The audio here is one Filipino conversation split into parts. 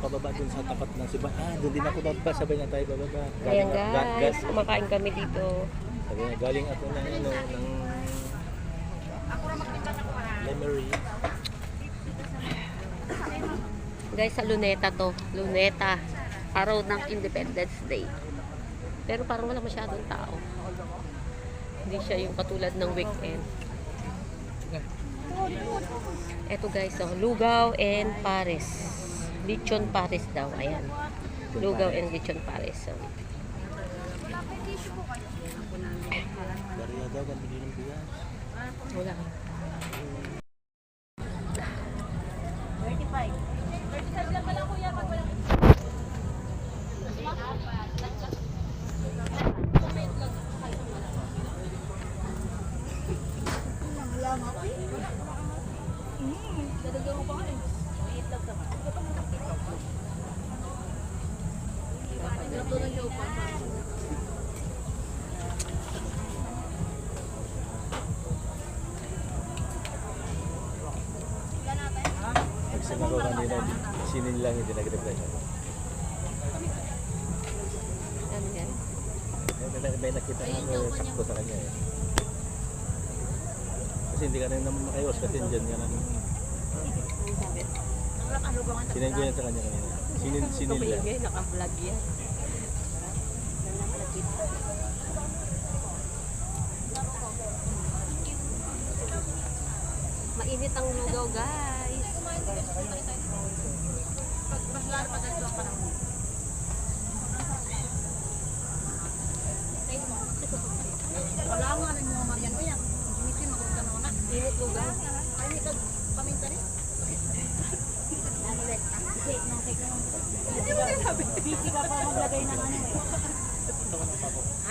pababa dun sa tapat ng Siba. Ah, doon din ako bababa. Sabay na tayo bababa. Ayan guys, kumakain kami dito. Sabi nga, galing ako ng ano, ng Lemery. Guys, sa Luneta to. Luneta. Araw ng Independence Day. Pero parang wala masyadong tao. Hindi siya yung katulad ng weekend. Eto guys, oh, Lugaw and Paris. Lechon Paris daw. Ayan. Lugaw and Lechon Paris. So, wala. Nagsin ako kanina, sinin lang hindi nag-reply ako. Ano yan? May, nakita ako sakto sa kanya eh. Kasi hindi ka na naman makaiwas kasi dyan ka lang. Sinin ko yan sa kanya kanina. Sinin, sinin lang. Naka-vlog yan. Mainit ang lugaw, guys. Wala nga rin mga Marian ko yan. Gimitin ka na. Init lugaw. Ay, may kag paminta rin. Busy ka pa maglagay ng ano eh.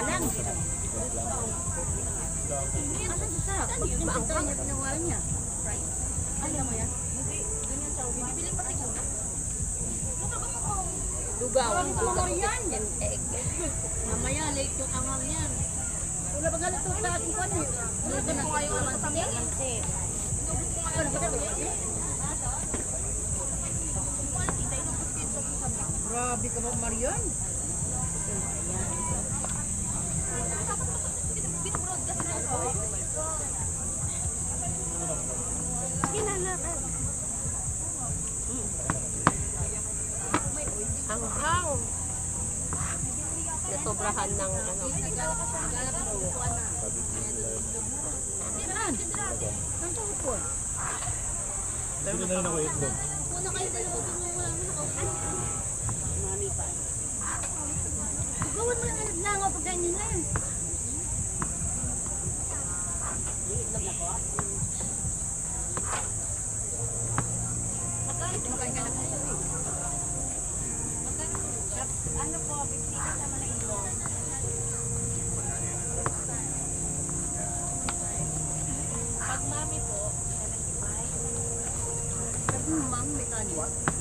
Alang. Alang sa maangkang niya pinawalan Alam mo yan? Bibili pa rin Lugaw. Ang Lugaw yan. and egg. Mamaya, late yung angang yan. Wala ba galit to sa ating eh? Wala ba na kayo ang kamansi? Wala ba galit? Grabe ka ba, Marian? Ang hang. Nasobrahan ng ano. Saan? Saan upo? Sinin na rin ako itlog. Una kayo dalawa kung wala mo nakaupo. Mami pa. Gawin mo lang langaw pag ganyan ka na po. Ano po, 50 ka sa malayo. Pag mami po, 75. Pag mang, may kanin.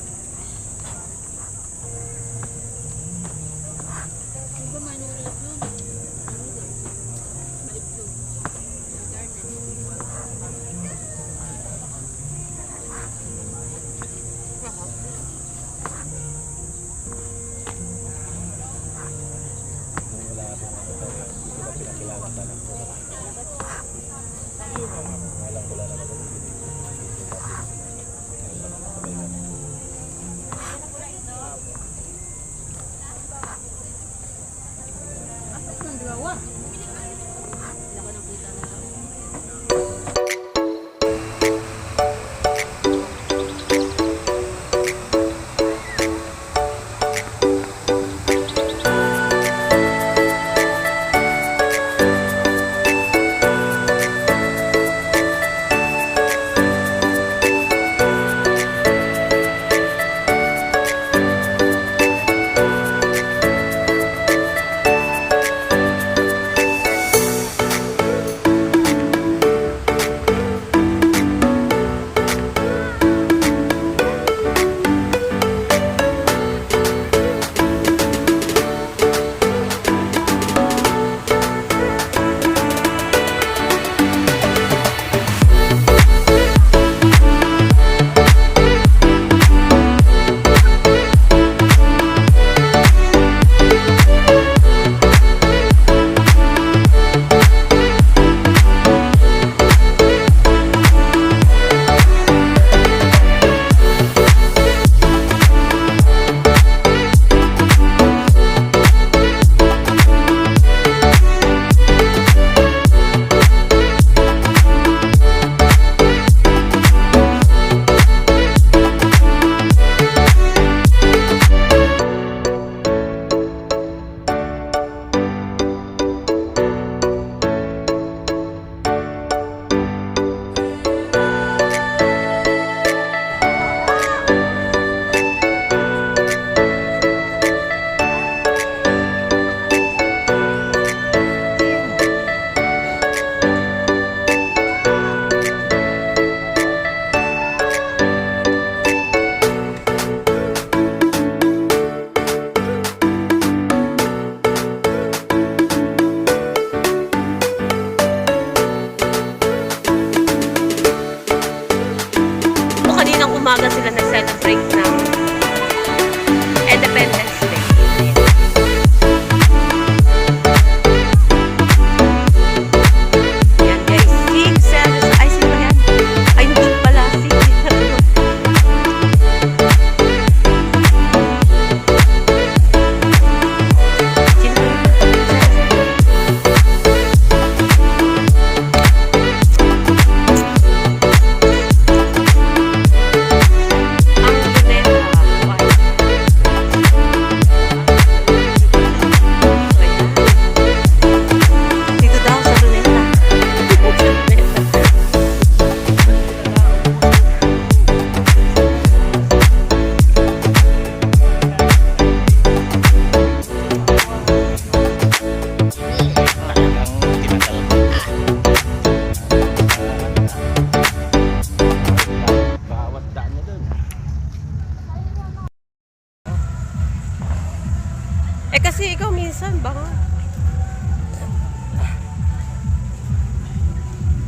Kasi ikaw minsan baka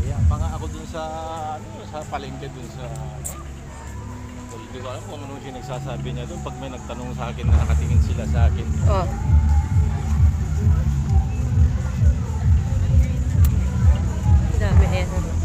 Kaya pa nga ako dun sa, ano, sa palengke dun sa, ano. Well, Hindi ko alam kung anong sinagsasabi niya doon. Pag may nagtanong sa akin na nakatingin sila sa akin. oh. Dami eh.